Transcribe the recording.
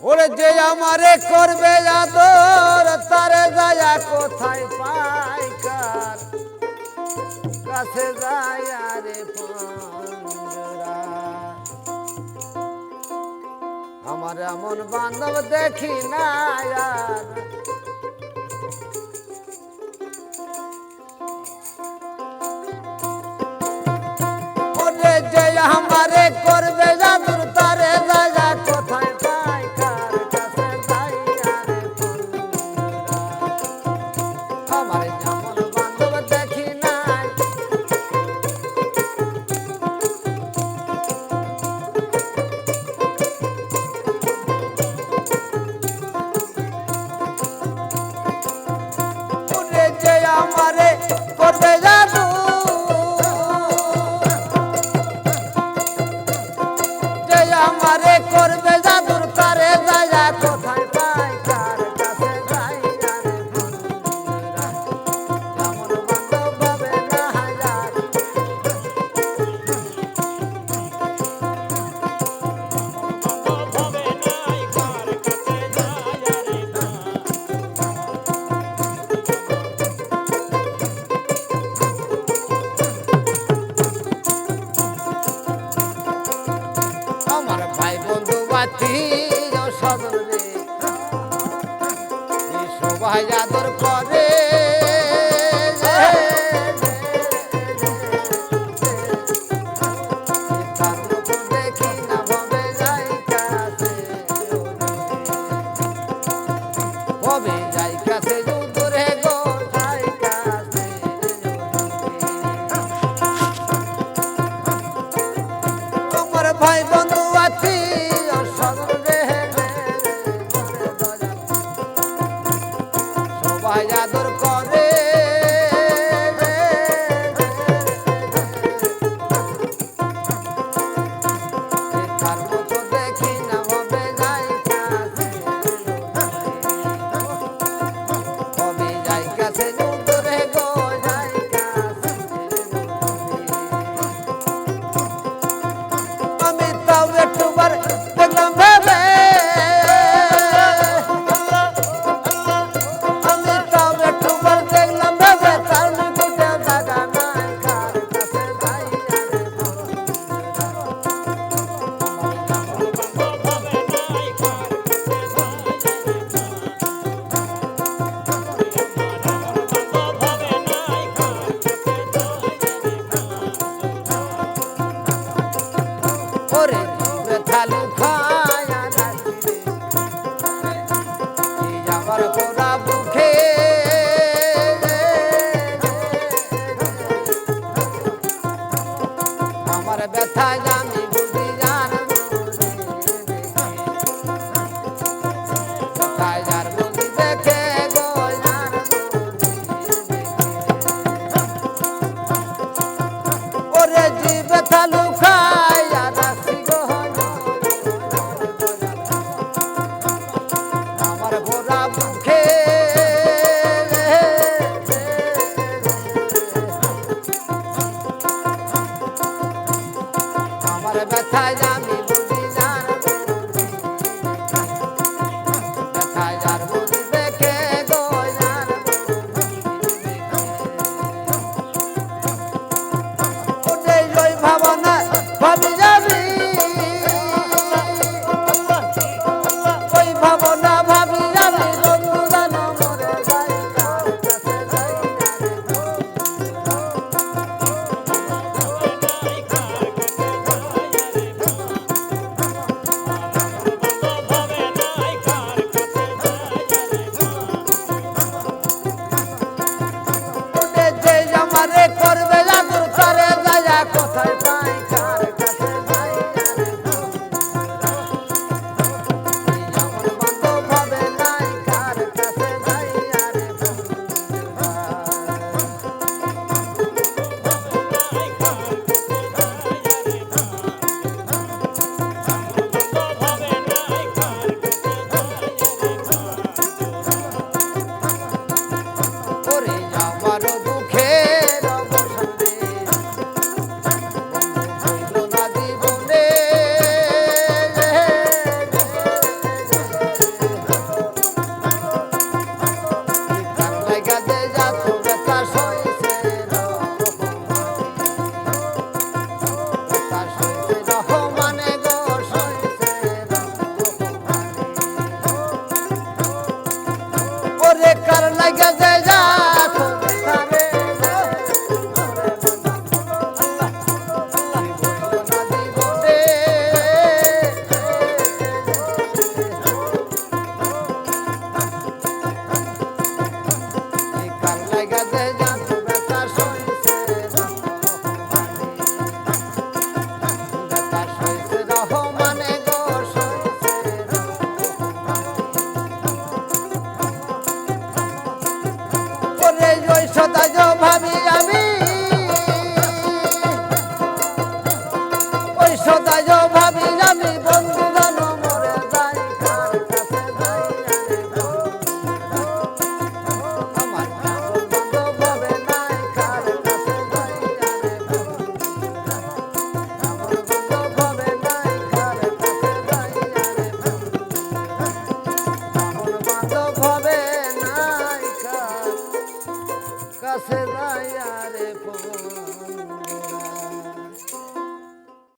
ওরে যে আমারে করবে আদর, তারে যায়া কোথায় পাই কার কাছে যায়া রে আমার এমন বান্ধব দেখি না আর pegando ভীর সদরে। শোভাযাত fallador correr. করে ব্যথালু খায় আমার পোড়া বুকে আমার ব্যথা আমারে করবে সদাজ ভাবি কাছে যাই আরে বন্ধু।